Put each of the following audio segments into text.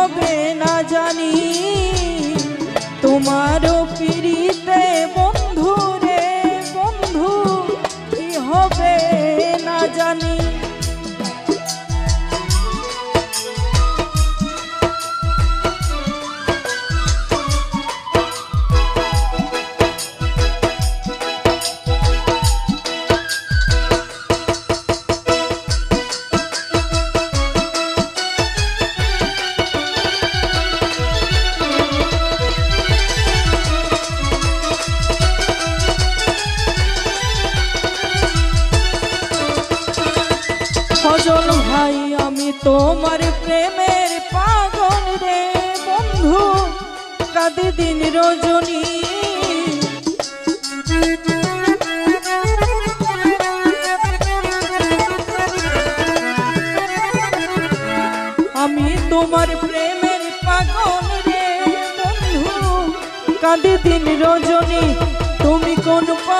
হবে না জানি। তোমারও কাঁদে রজনী। আমি তোমার প্রেমের পাগল রে বন্ধু। কাঁদে দিন রজনী তুমি কোন পরাণে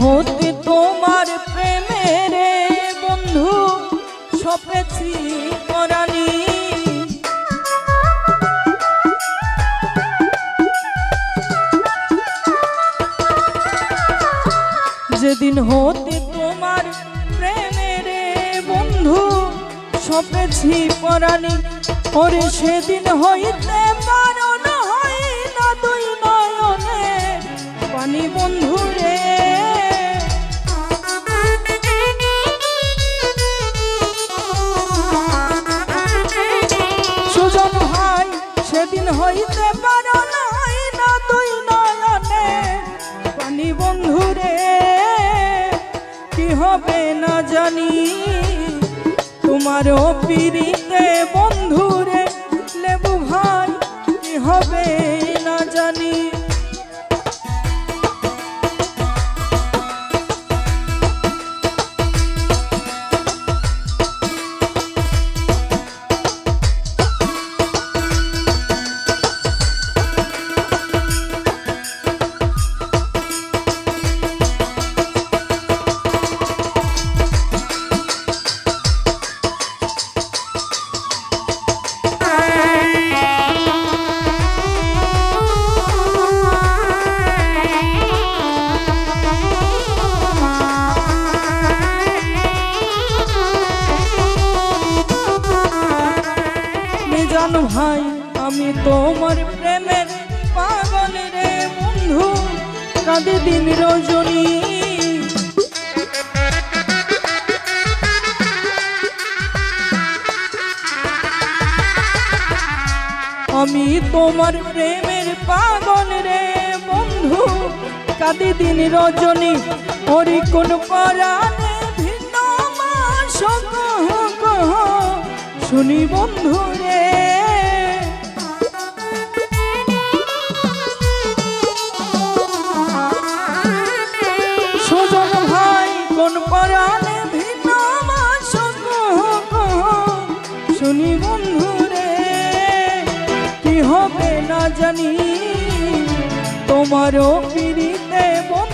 হতে তোমার প্রেমের বন্ধু সপেছি পরাণী যেদিন হতে তোমার প্রেমের বন্ধু সপেছি পরাণী ওরে সেদিন হইতে জানি তোমারও পিড়িতে জানো ভাই, আমি তোমার প্রেমের পাগল রে বন্ধু, কাঁদে দিন রজনী। আমি তোমার প্রেমের পাগল রে বন্ধু, কাঁদে দিন রজনী। ওরি কোন পরাণে ভিন্ন মাস কহ কহ শুনি বন্ধু রে। সুজন ভাই, কোন পরাণে ভিন্ন শুনি বন্ধু রে, কি হবে না জানি? তোমারও পিড়িতে বন্ধু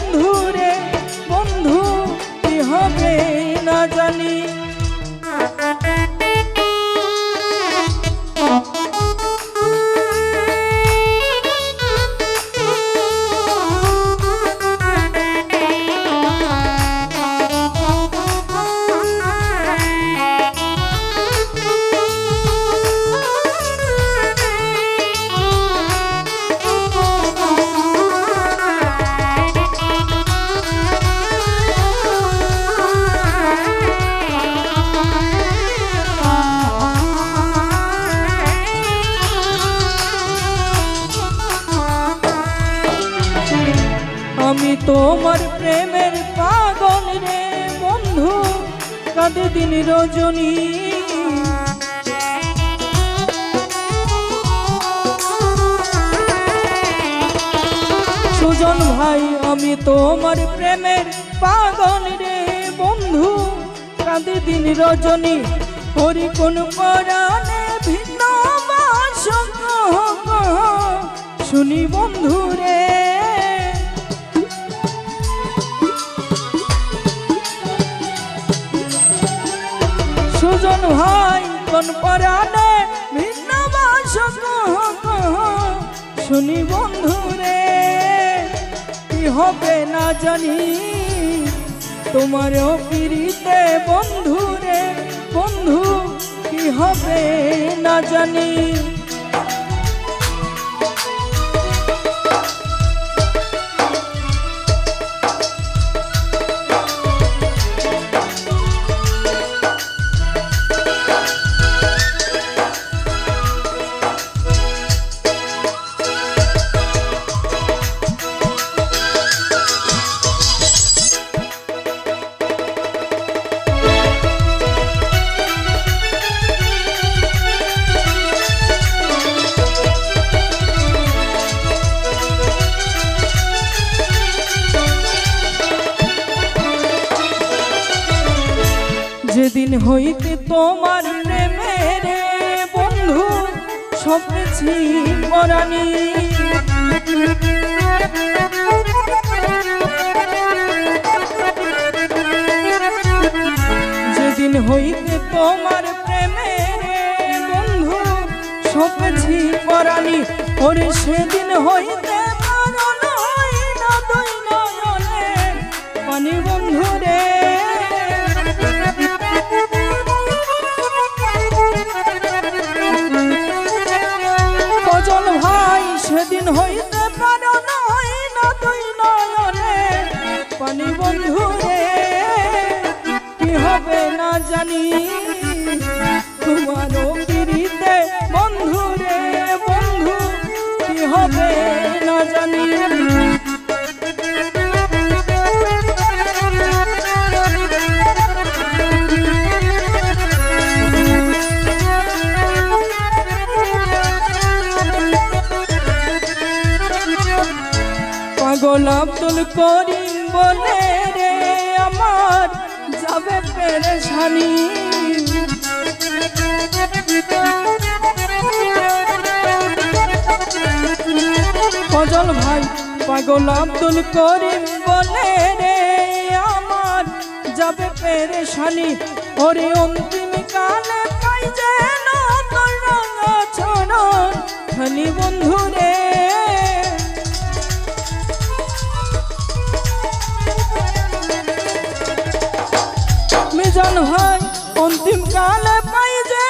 তোমার প্রেমের পাগল রে বন্ধু কাঁদে দিন রজনী। সুজন ভাই, আমি তোমার প্রেমের পাগল রে বন্ধু কাঁদে দিন রজনী। হরি কোন পরাণে ভিন্ন শুনি বন্ধু রে। সুজন ভাই, কোন পরাণে ভিন্ন বাসক শুনি বন্ধু রে কি হবে না জানি? তোমার পিড়িতে বন্ধু রে বন্ধু, কি হবে না জানি? যেদিন হইতে তোমার প্রেমের বন্ধু স্বপ্নেছি মরানি। যেদিন হইতে তোমার প্রেমের বন্ধু স্বপ্নেছি মরানি। ওরে সেদিন হইতে পানি বন্ধু রে হবে না জানি। পাগল আব্দুল করিম বলে রে আমার যাবে পেরেশানি। ফজল ভাই, পাগল আব্দুল করিম বলে রে, আমার যাবে পেরেশানি। ওরে অন্তিম কালে পাই যেন তোর রাঙা ছড়ন। খালি বন্ধু রে। মিজান ভাই, অন্তিম কালে পাই যেন